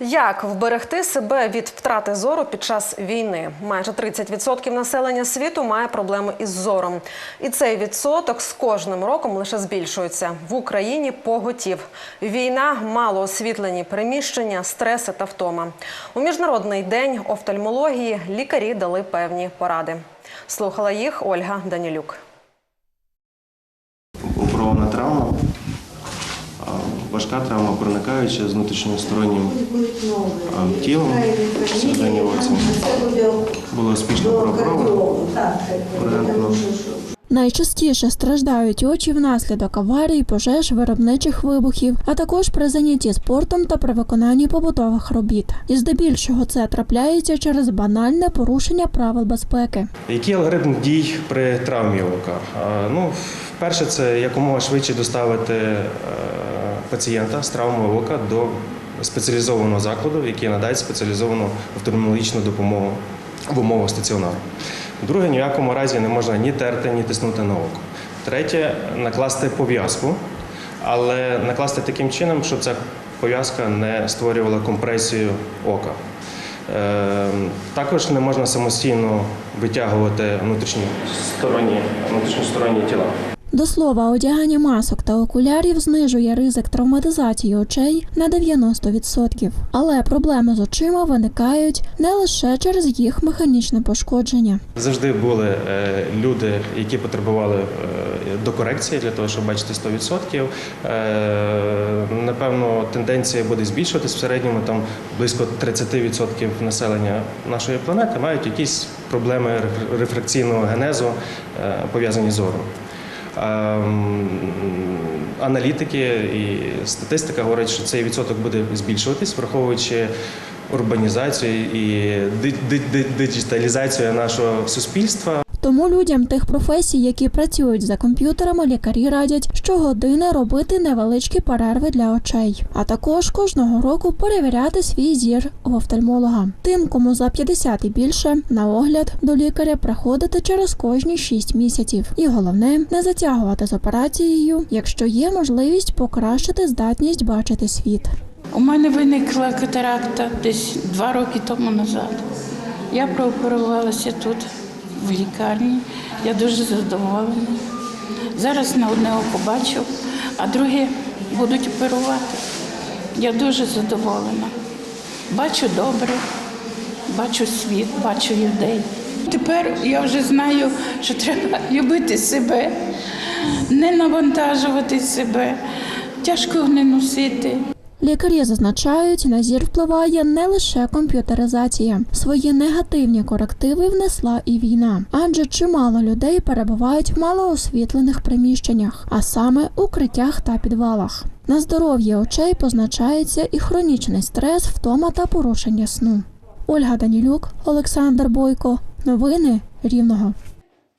Як вберегти себе від втрати зору під час війни? Майже 30% населення світу має проблеми із зором, і цей відсоток з кожним роком лише збільшується. В Україні поготів. Війна, мало освітлені приміщення, стреси та втома. У міжнародний день офтальмології лікарі дали певні поради. Слухала їх Ольга Данілюк. Важка травма, проникаюча з внутрішньостороннім а, тілом. Було успішно прооперовано. Ургентно. Найчастіше страждають очі внаслідок аварій, пожеж, виробничих вибухів, а також при занятті спортом та при виконанні побутових робіт. І здебільшого це трапляється через банальне порушення правил безпеки. Який алгоритм дій при травмі ока? Ну, перше, це якомога швидше доставити е, пацієнта з травмою ока до спеціалізованого закладу, який надає спеціалізовану офтальмологічну допомогу в умовах стаціонару. Друге, ні в якому разі не можна ні терти, ні тиснути на око. Третє накласти пов'язку, але накласти таким чином, щоб ця пов'язка не створювала компресію ока. Е, Також не можна самостійно витягувати внутрішньосторонні, внутрішньосторонні тіла. До слова, одягання масок та окулярів знижує ризик травматизації очей на 90%. Але проблеми з очима виникають не лише через їх механічне пошкодження. Завжди були е, люди, які потребували е, до корекції для того, щоб бачити 100%. Е, Напевно, тенденція буде збільшуватись в середньому. Там близько 30% населення нашої планети мають якісь проблеми реф- рефракційного генезу, пов'язані з зором. Ем, Аналітики і статистика говорять, що цей відсоток буде збільшуватись, враховуючи урбанізацію і ди- ди- ди- диджиталізацію нашого суспільства. Тому людям тих професій, які працюють за комп'ютерами, лікарі радять щогодини робити невеличкі перерви для очей, а також кожного року перевіряти свій зір у офтальмолога. Тим, кому за 50 і більше, на огляд до лікаря приходити через кожні 6 місяців. І головне не затягувати з операцією, якщо є можливість покращити здатність бачити світ. У мене виникла катаракта десь два роки тому назад. Я прооперувалася тут, в лікарні. Я дуже задоволена. Зараз на одне око бачу, а друге будуть оперувати. Я дуже задоволена. Бачу добре, бачу світ, бачу людей. Тепер я вже знаю, що треба любити себе, не навантажувати себе, тяжко не носити. Лікарі зазначають, на зір впливає не лише комп'ютеризація. Свої негативні корективи внесла і війна, адже чимало людей перебувають в малоосвітлених приміщеннях, а саме укриттях та підвалах. На здоров'я очей позначається і хронічний стрес, втома та порушення сну. Ольга Данілюк, Олександр Бойко. Новини Рівного.